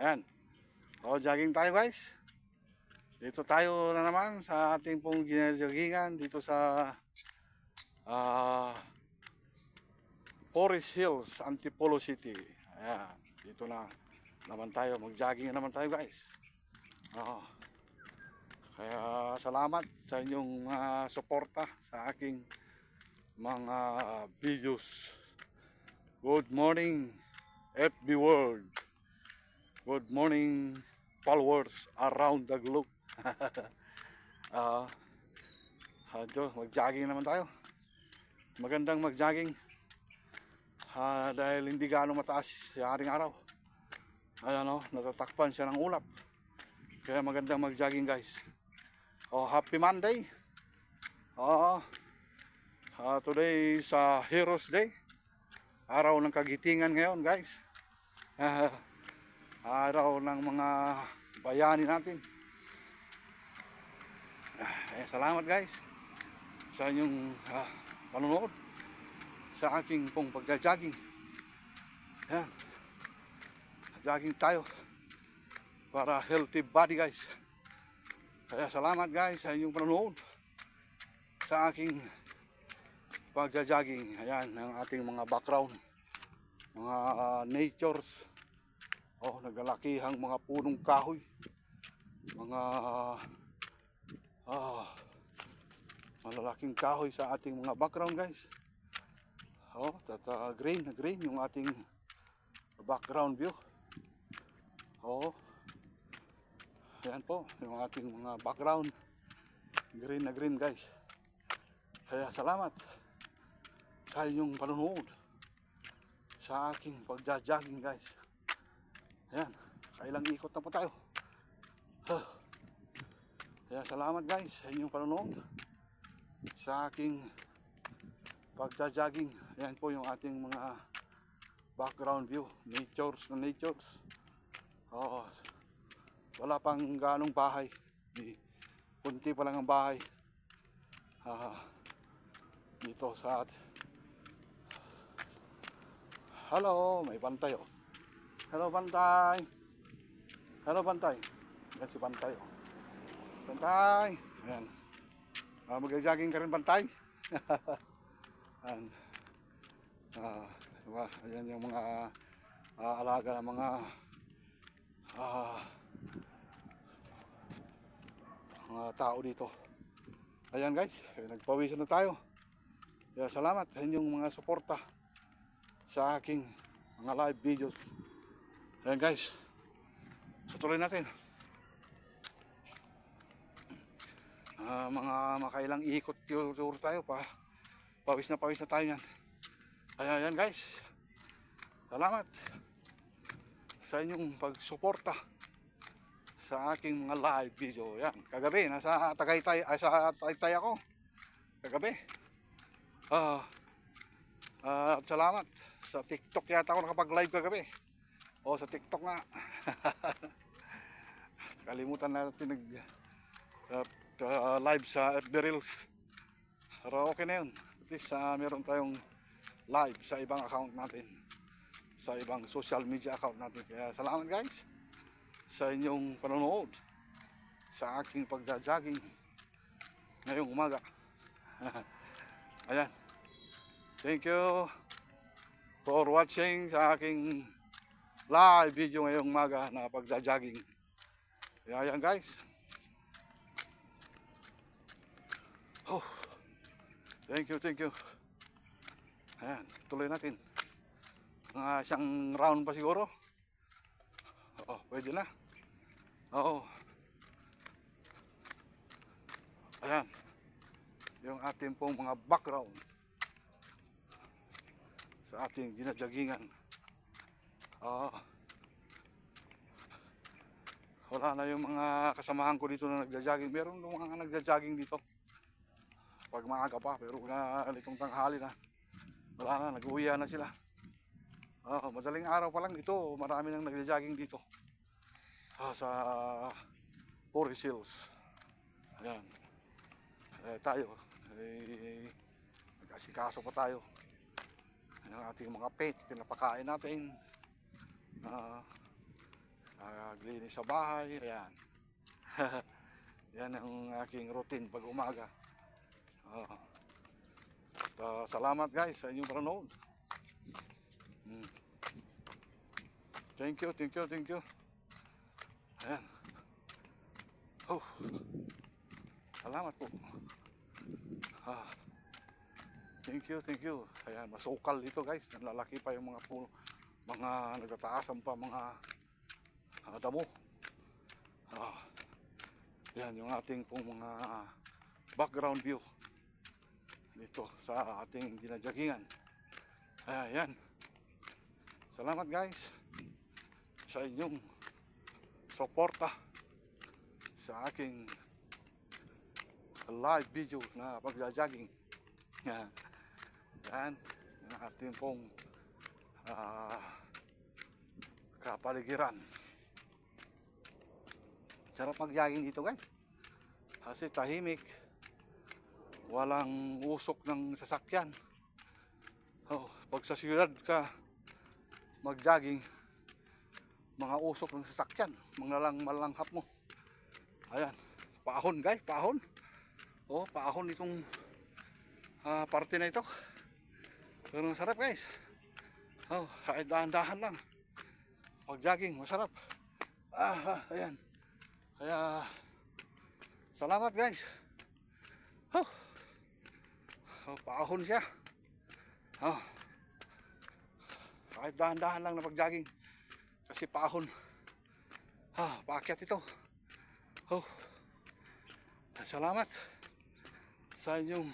Ayan. O, jogging tayo guys. Dito tayo na naman sa ating pong ginajoggingan dito sa ah Forest Hills, Antipolo City. Ayan. Dito na naman tayo. Mag-jogging na naman tayo guys. Oo. Kaya salamat sa inyong mga suporta sa aking mga videos. Good morning FB World. Good morning followers around the globe. Ah, uh, mag-jogging naman tayo. Magandang mag-jogging. Ah, dahil hindi gaano mataas sa haring araw. Ayan o, natatakpan siya ng ulap. Kaya magandang mag-jogging guys. Oh, happy Monday. Oo. Ah, today is ah, Heroes Day. Araw ng kagitingan ngayon, guys. Araw ng mga bayani natin. Ah, eh, salamat guys sa inyong ah, panonood sa aking pong pagja-jogging. Yan. Jogging tayo para healthy body guys. Kaya salamat guys sa inyong panonood sa aking pagja-jogging. Ayan, ang ating mga background. Mga ah, natures. Oh, naglalakihang mga punong kahoy. Mga ah, malalaking kahoy sa ating mga background guys. Oh, tata green na green yung ating background view. Oh. Ayan po, yung ating mga background. Green na green guys. Kaya salamat sa inyong panunood sa aking pagja-jogging guys. Ayan, kailang ikot na po tayo. Huh. Kaya salamat guys sa inyong panonood sa aking pagja-jogging. Ayan po yung ating mga background view, natures na natures. Oo. Wala pang ganong bahay. Di, kunti pa lang ang bahay. Ah, dito sa at Hello, may bantay oh. Hello bantay. Hello bantay. Yan si bantay oh. Bantay. Ayan. Ah, mag-jogging ka rin bantay. Ayan. Ah, diba? Ayan yung mga ah, alaga ng mga ah, mga tao dito. Ayan guys, eh, nagpawisan na tayo. Kaya salamat sa inyong mga suporta sa aking mga live videos. Ayan guys, tutuloy natin. Ah, mga makailang ikot tour tayo pa. Pawis na pawis na tayo yan. Ayan, ayan guys. Salamat sa inyong pagsuporta sa aking mga live video. Yan, kagabi nasa Tagaytay, ay sa Tagaytay ako. Kagabi. Ah, ah, at salamat sa TikTok yata ako nakapag-live kagabi. O sa TikTok nga. Kalimutan natin nag uh, uh, live sa FB Reels. Pero okay na yun. At least uh, meron tayong live sa ibang account natin. Sa ibang social media account natin. Kaya salamat guys sa inyong panonood sa aking pagja-jogging ngayong umaga. Ayan. Thank you for watching sa aking live video ngayong umaga na pagja-jogging. Ayan guys. Oh. Thank you, thank you. Ayan, tuloy natin. Mga isang round pa siguro. Oo, pwede na. Oo. Ayan. Yung ating pong mga background sa ating ginadyagingan. Oo. Wala na yung mga kasamahan ko dito na nagja-jogging. Meron yung mga nagja-jogging dito. Pag maaga pa, pero na itong tanghali na. Wala na, nag-uwian na sila. Oh, madaling araw pa lang ito, marami nang nagja-jogging dito. Ah, sa Forest Hills. Ayan. Eh, tayo, eh, nag-asikaso pa tayo. Ang ating mga pet, pinapakain natin. Ah, ah, paglinis sa bahay, ayan. yan ang aking routine pag umaga. Oo. At, ah, salamat guys sa inyong panonood. Mm. Thank you, thank you, thank you. Ayan. Oh. Salamat po. Ah. Thank you, thank you. Ayan, masukal dito guys. Nalalaki pa yung mga puno, mga nagtataasan pa mga damo. Ah. Yan yung ating pong mga background view dito sa ating ginadyagingan. Ayan. Salamat guys sa inyong suporta sa aking live video na pagja-jogging. Yan. Yan. Yung ating pong ah, kapaligiran. Sarap mag-jogging dito guys. Kasi tahimik. Walang usok ng sasakyan. Oh, pag sa siyudad ka mag-jogging, mga usok ng sasakyan, mga lang malanghap mo. Ayan, paahon guys, paahon. Oh, paahon itong ah, parte na ito. Pero masarap guys. Oh, kahit dahan-dahan lang. Pag jogging, masarap. Ah, ah, ayan. Kaya, salamat guys. Oh, oh paahon siya. Oh, kahit dahan-dahan lang na pag-jogging. Kasi paahon. Ah, paakyat ito. Oh, salamat sa inyong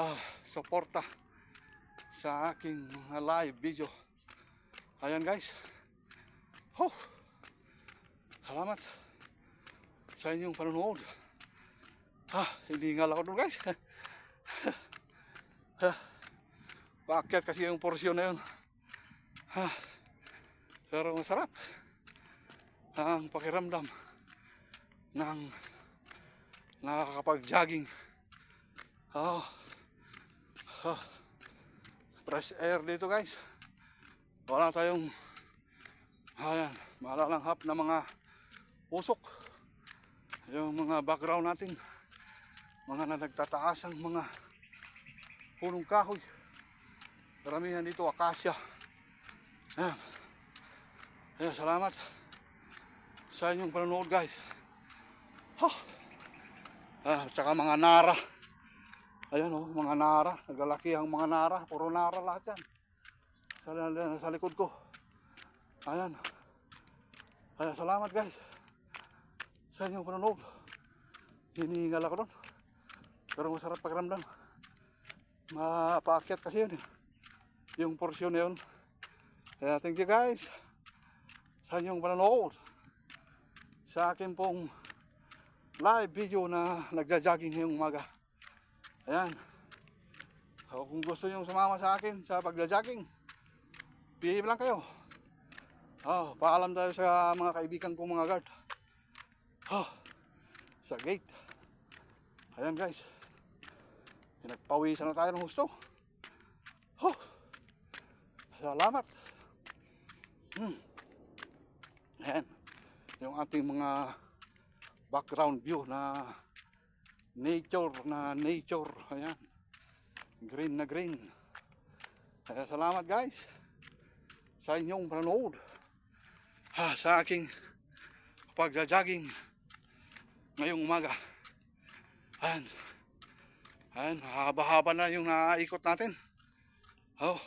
ah, suporta sa aking live video. Ayan guys. Oh, salamat sa inyong panonood. Ah, hiningal ako doon guys. ah, paakyat kasi yung porsyon na yun. Ah, pero masarap ang pakiramdam ng nakakapag-jogging. Oh, oh, fresh air dito guys. Wala tayong ayan, malalanghap na mga usok. Yung mga background natin. Mga na nagtataas ang mga punong kahoy. Karamihan dito akasya. Ayan. Ayan, salamat sa inyong panonood guys. Oh. Ah, tsaka mga nara. Ayan oh, mga nara. Naglalaki ang mga nara. Puro nara lahat yan. Sa, sa likod ko. Ayan. Ayan, salamat guys. Sa inyong panonood. Hinihingal ako doon. Pero masarap pakiramdam. Mapaakyat kasi yun. eh. Yung porsyon na yun. Kaya thank you guys. Sa inyong panonood. Sa akin pong live video na nagja-jogging ngayong umaga. Ayan. So, kung gusto nyo sumama sa akin sa pagja-jogging, PM lang kayo. Oh, paalam tayo sa mga kaibigan kong mga guard. Oh, sa gate. Ayan guys. Pinagpawisan na tayo ng gusto. Oh, salamat. Hmm. Ayan. Yung ating mga background view na nature na nature. Ayan. Green na green. Kaya salamat guys sa inyong panonood. Ha, sa aking pagja-jogging ngayong umaga. Ayan. Ayan, haba-haba na yung naikot natin. Oh.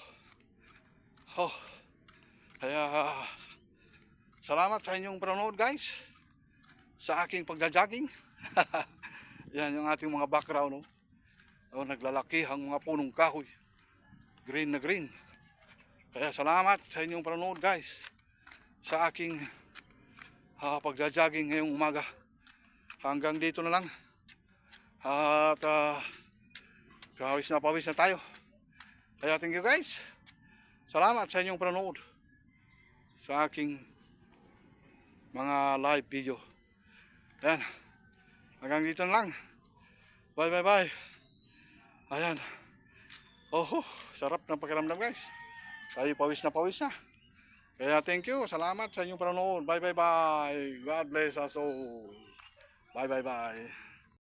Oh. Kaya salamat sa inyong panonood guys sa aking pagja-jogging. Yan yung ating mga background. Oh. Oh, naglalaki ang mga punong kahoy. Green na green. Kaya salamat sa inyong panonood guys sa aking uh, pagja-jogging ngayong umaga. Hanggang dito na lang. At uh, pawis na pawis na tayo. Kaya thank you guys. Salamat sa inyong panonood sa aking mga live video. Ayan. Hanggang dito na lang. Bye bye bye. Ayan. Oh, sarap ng pakiramdam guys. Tayo pawis na pawis na. Kaya thank you. Salamat sa inyong panonood. Bye bye bye. God bless us all. Bye bye bye.